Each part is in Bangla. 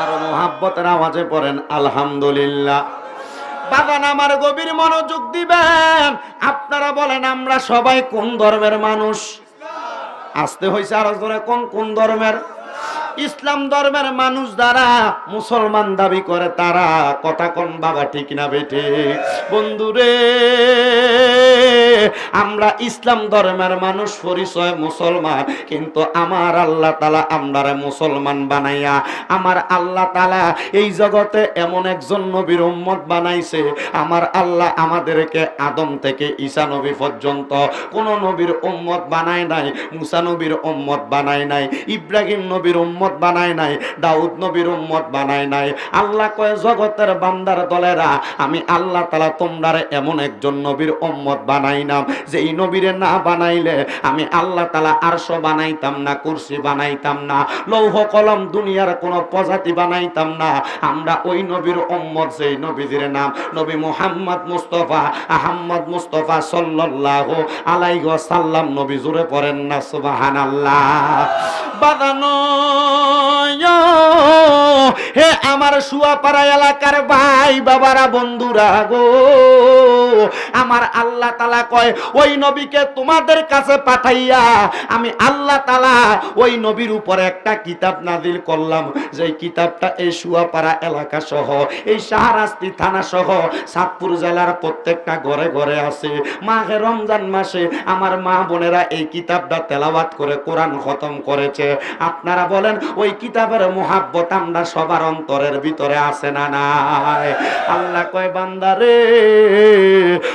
আরও মোহাব্বতের আওয়াজে পড়েন, আলহামদুলিল্লাহ। বাগান আমার গভীর মনোযোগ দিবেন। আপনারা বলেন, আমরা সবাই কোন ধর্মের মানুষ? আসতে হয়েছে আরও ধরে কোন কোন ধর্মের? ইসলাম ধর্মের মানুষ দ্বারা মুসলমান দাবি করে, তারা কথা কোন বাবা ঠিক না বেটে বন্ধুরে আমরা ইসলাম ধর্মের মানুষ, পরিচয় মুসলমান, কিন্তু আমার আল্লাহ তালা আমরা মুসলমান বানাইয়া, আমার আল্লাহ তালা এই জগতে এমন একজন নবীর উম্মত বানাইছে, আমার আল্লাহ আমাদেরকে আদম থেকে ঈসা নবী পর্যন্ত কোন নবীর উম্মত বানায় নাই, মুসা নবীর উম্মত বানায় নাই, ইব্রাহিম নবীর উম্মত বানায় নাই, দাউদ নবীর উম্মত বানায় নাই। আল্লাহ কয়, জগতের বান্দার দলেরা, আমি আল্লাহ তালা তোমরার এমন একজন নবীর উম্মত বানাইলাম যে এই নবীরে না বানাইলে আমি আল্লাহ তালা আরশ বানাইতাম না, কুরসি বানাইতাম না, লৌহ কলম দুনিয়ার কোনো প্রজাতি বানাইতাম না। আমরা ওই নবীর উম্মত সেই নবীদের নাম নবী মুহাম্মদ মুস্তফা, আহম্মদ মুস্তফা সাল্লাল্লাহু আলাইহি ওয়াসাল্লাম। নবী জুড়ে পড়েন না, সুবহানাল্লাহ। বাদানো হে আমার সুয়াপাড়া এলাকার ভাই বাবারা, বন্ধুরা গো। আমার আল্লাহ তালা কয়, ওই নবীকে তোমাদের কাছে পাঠাইয়া আমি আল্লাহ তালা ওই নবীর উপরে একটা কিতাব নাজিল করলাম। যে কিতাবটা এই সুয়াপাড়া এলাকা সহ, এই শাহরাস্তি থানা সহ, সাতপুর জেলার প্রত্যেকটা ঘরে ঘরে আছে। মাঘে রমজান মাসে আমার মা বোনেরা এই কিতাবটা তেলাওয়াত করে কোরআন খতম করেছে। আপনারা বলেন, ওই কিতাবের মোহাব্বত আমরা সবার অন্তরের ভিতরে আছে না নাই? আল্লাহ কয় বান্দারে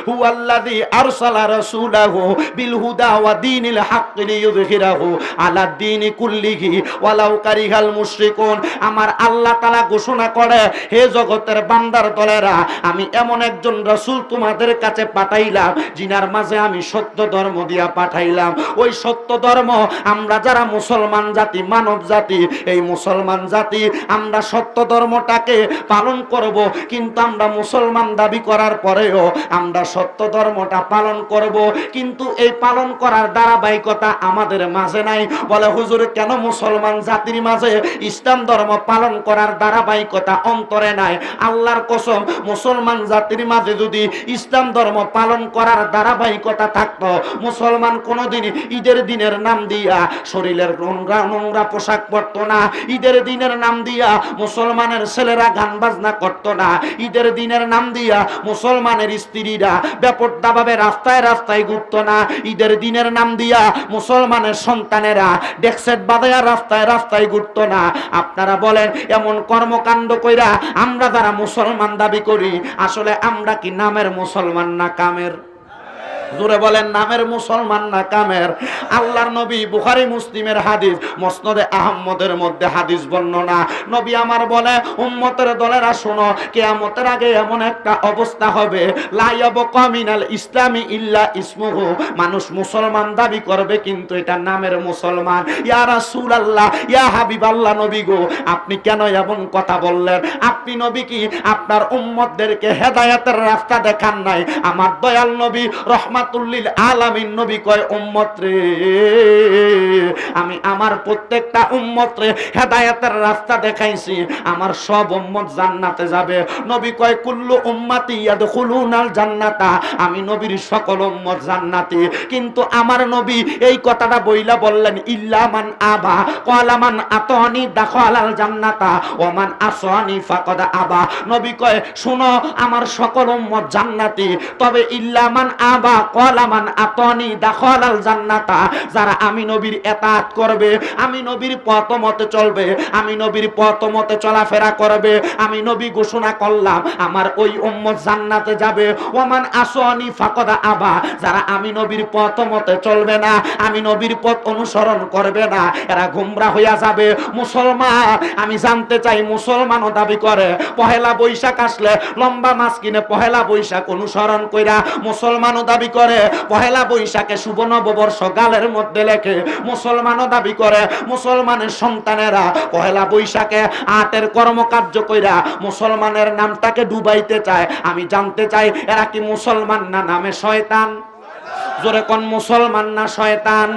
হু আল্লাযী আরসালা রাসূলাহু বিল হুদা ওয়া দীনিল হাক্কি লিইয়ুযহিরাহু আলা দীনি কুল্লিহি ওয়ালাউ কারিহাল মুশরিকুন। আমার আল্লাহ তাআলা ঘোষণা করে, হে জগতের বান্দার দলেরা, আমি এমন একজন রাসূল তোমাদের কাছে পাঠাইলাম জিনার মাঝে আমি সত্য ধর্ম দিয়া পাঠাইলাম। ওই সত্য ধর্ম আমরা যারা মুসলমান জাতি, মানব জাতি, এই মুসলমান জাতি, আমরা সত্য ধর্মটাকে পালন করব, কিন্তু আমরা মুসলমান দাবি করার পরেও আমরা সত্য ধর্মটা পালন করব, কিন্তু এই পালন করার ধারাবাহিকতা আমাদের মাঝে নাই। বলে হুজুর, কেন মুসলমান জাতির মাঝে ইসলাম ধর্ম পালন করার ধারাবাহিকতা অন্তরে নাই? আল্লাহর কসম, মুসলমান জাতির মাঝে যদি ইসলাম ধর্ম পালন করার ধারাবাহিকতা থাকতো, মুসলমান কোনোদিন ঈদের দিনের নাম দিয়া শরীরের নোংরা নোংরা পোশাক পরতো না। ঈদের দিনের নাম দিয়া মুসলমানের ছেলেরা গান বাজনা করতো না। ঈদের দিনের নাম দিয়া মুসলমানের স্ত্রীরা ব্যাপরদাভাবে রাস্তায় রাস্তায় ঘুরত না। ঈদের দিনের নাম দিয়া মুসলমানের সন্তানেরা ডেক্সেট বাদায়া রাস্তায় রাস্তায় ঘুরত না। আপনারা বলেন, এমন কর্মকাণ্ড কইরা আমরা যারা মুসলমান দাবি করি, আসলে আমরা কি নামের মুসলমান না কামের? জোরে বলেন, নামের মুসলমান না কামের? আল্লাহর নবী, বুখারি, মুসলিমের হাদিস, মসনদে আহম্মদের মধ্যে হাদিস বর্ণনা। নবী আমার বলে, উম্মতের দলেরা শোনো, কেয়ামতের আগে এমন একটা অবস্থা হবে। লাইয়াব কমিনাল ইসলামী ইল্লা ইসমুহু। মানুষ মুসলমান দাবি করবে, কিন্তু এটা নামের মুসলমান। ইয়া রাসূল আল্লাহ ইয়া হাবিব আল্লাহ নবী গো, আপনি কেন এমন কথা বললেন? আপনি নবী কি? আপনার উম্মতদেরকে হেদায়েতের রাস্তা দেখান নাই। আমার দয়াল নবী রহমাতুল্লিল আলামিন নবী কয়, উম্মত রে, আমি আমার প্রত্যেকটা উম্মত রে হেদায়েতের রাস্তা দেখাইছি, আমার সব উম্মত জান্নাতে যাবে। নবী কয়, কুল্লু উম্মাতি ইয়াদখুলুনাল জান্নাতা, আমি নবীর সকল উম্মত জান্নাতি। কিন্তু আমার নবী এই কথাটা বইলা বললেন ইল্লামান আবা কলামান আতনি দাখালাল জান্নাতা ওমান আসনি ফাকাদ আবা। নবী কয়, শুনো, আমার সকল উম্মত জান্নাতি, তবে ইল্লামান আবা কলামান আতনি দাখালাল জান্নাতা। যারা আমি নবীর এতাত করবে, আমি নবীর পথ চলবে, আমি নবীর চলাফেরা করবে, আমি নবী ঘোষণা করলাম, আমার ওই উম্মত জান্নাতে যাবে। ওমান আসনি ফাকদা আবা। যারা আমি নবীর চলবে না, আমি নবীর পথ অনুসরণ করবে না, এরা গুমরা হইয়া যাবে। মুসলমান, আমি জানতে চাই মুসলমানও দাবি করে, পহেলা বৈশাখ আসলে লম্বা মাছ কিনে পহেলা বৈশাখ অনুসরণ কইরা মুসলমানও দাবি করে, পহেলা বৈশাখে শুভ নববর্ষ গালের মধ্যে লেখে, মুসলমানও দাবি করে, মুসলমানের সন্তানেরা পহেলা বৈশাখে আটের কর্মকার্য কইরা মুসলমানের নামটাকে ডুবাইতে চায়। আমি জানতে চাই, এরা কি মুসলমান না নামে শয়তান? জোরে কোন, মুসলমান না শয়তান?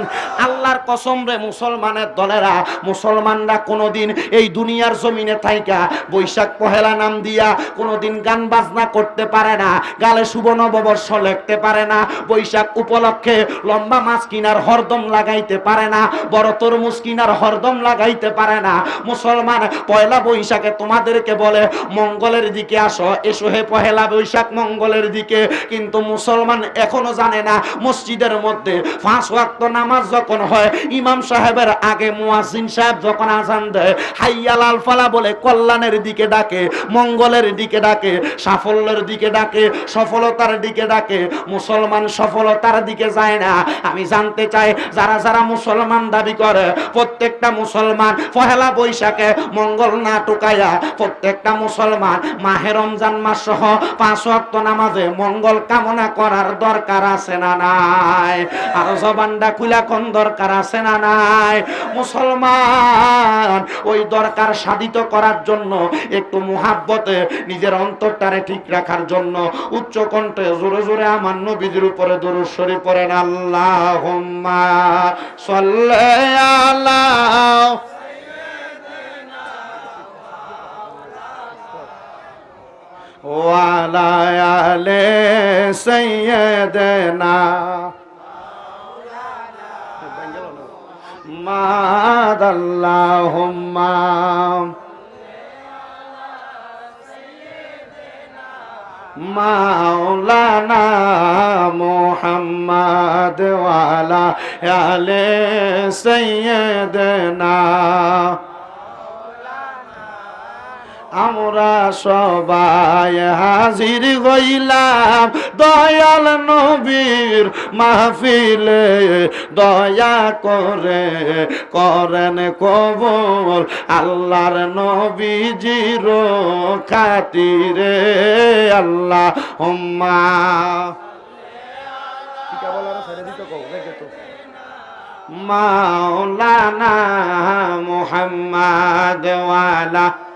আল্লাহর কসম রে, মুসলমানের দলেরা, মুসলমানরা কোনোদিন এই দুনিয়ার জমিনে থাইকা বৈশাখ পহেলা নাম দিয়া কোনোদিন গান বাজনা করতে পারে না, গালে শুভ নববর্ষ লিখতে পারে না, বৈশাখ উপলক্ষে লম্বা মাছ কিনার হরদম লাগাইতে পারে না, বড় তরমুজ কিনার হরদম লাগাইতে পারে না। মুসলমান, পয়লা বৈশাখে তোমাদেরকে বলে, মঙ্গলের দিকে আসো, এসো হে পহেলা বৈশাখ মঙ্গলের দিকে। কিন্তু মুসলমান এখনও জানে না মসজিদের মধ্যে পাঁচ ওয়াক্ত নামাজ যখন হয়, ইমাম সাহেবের আগে মুয়াজ্জিন সাহেব যখন আজান দেয় হাইয়াল আলফালা বলে কল্যাণের দিকে ডাকে, মঙ্গলের দিকে ডাকে, সাফল্যের দিকে ডাকে, সফলতার দিকে ডাকে, মুসলমান সফলতার দিকে যায় না। আমি জানতে চাই, যারা যারা মুসলমান দাবি করে, প্রত্যেকটা মুসলমান পহেলা বৈশাখে মঙ্গল না টুকাইয়া প্রত্যেকটা মুসলমান মাহে রমজান মাস সহ পাঁচ ওয়াক্ত নামাজে মঙ্গল কামনা করার দরকার আছে না না নাই? আর জবানটা খুলা কোন দরকার আছে না নাই? মুসলমান, ওই দরকার সাধিত করার জন্য, একটু মুহাব্বতে নিজের অন্তরটারে ঠিক রাখার জন্য, উচ্চ কণ্ঠে জোরে জোরে আমার নবীদের উপরে দরুদ শরীফ পড়েন, আল্লাহুম্মা সাল্লি আলা ওয়ালা আলে সাইয়্যিদানা মাদাল্লাহুম্মা মাওলানা মুহাম্মদ ওয়ালা আলে সাইয়্যিদানা আমরা সবাই হাজির হইলাম দয়াল নবীর মাহফিলে। দয়া করে করেন কবল আল্লাহর নবী নবীজির খাতিরে। আল্লাহ হুম্মা মাওলানা মুহাম্মদ ওয়ালা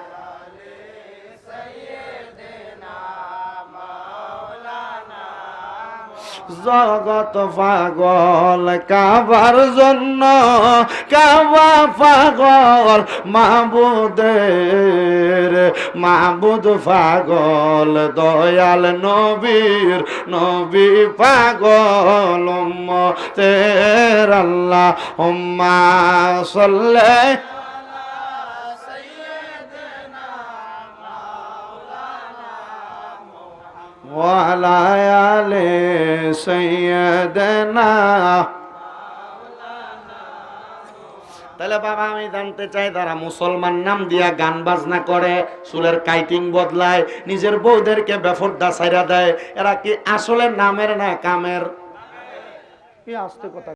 জগত পাগল, কাবার জন্য কাবা পাগল, মাবুদের মাবুদ পাগল, দয়াল নবীর নবী পাগল তের আল্লাহ হুম্মা সাল্লে وعلى آل سيدنا তাহলে বাবা আমি জানতে চাই তারা মুসলমান নাম দিয়া গান বাজনা করে চুলের কাইটিং বদলায় নিজের বউদেরকে বেফরদা সাইরা দেয় এরা কি আসলে নামের না কামের কি আসতে কথা